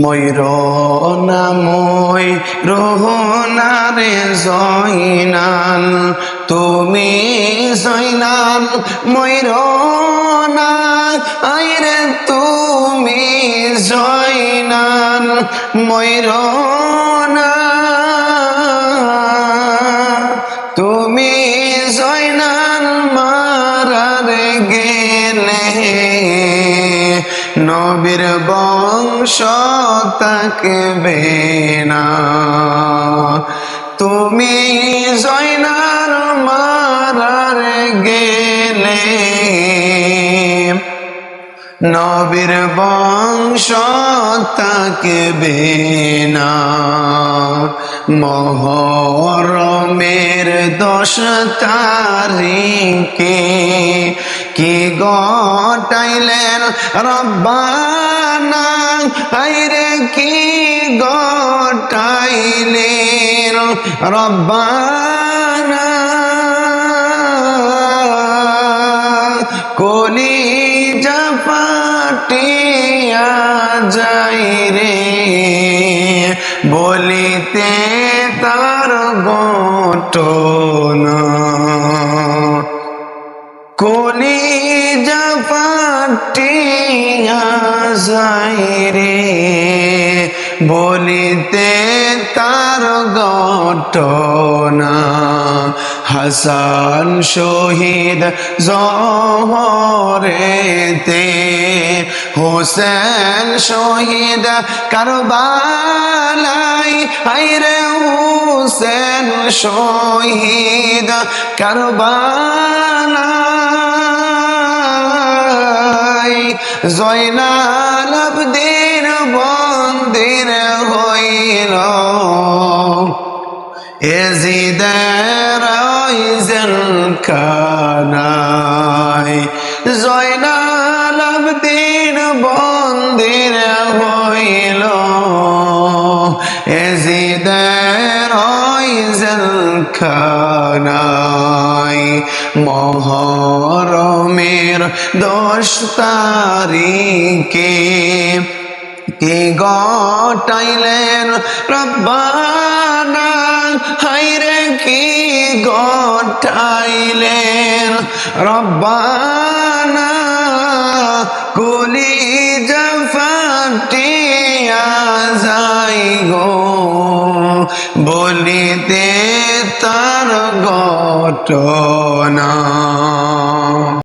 ময়ূর নাময় রোহনারে জয়নাল। তুমি জয়নাল ময়ূর না। আইরে তুমি জয়নাল ময়ূর না। তুমি নবীর বংশ থাকবে না। তুমি জয়নাল মারার গেলে। নবীর বংশ থাকবে না। মহরমের দশ তারিখে কি গটাইলেন রব্বানা হাইরে কি গটাইলেন রব্বানা কলি যাই রে। বলিতে তার ঘটনা পাটিয়া যাই রে। বলিতে তার ঘটনা, হাসান শহীদ জহরেতে, হোসেন শহীদ কারবালাই হাইরে হোসেন শহীদ কারবালাই জয়নাল আবদিন বন্দির হইল। এজিদের কানাই জয়নাল আবদিন বন্দির হইল। এজিদের খানাই মহরমের দশ তারিখে কি গটাইলেন? রব্বানা হাইরে কি গটাইলেন? রব্বানা কুলি জফাটিয়া যাই তার ঘটনা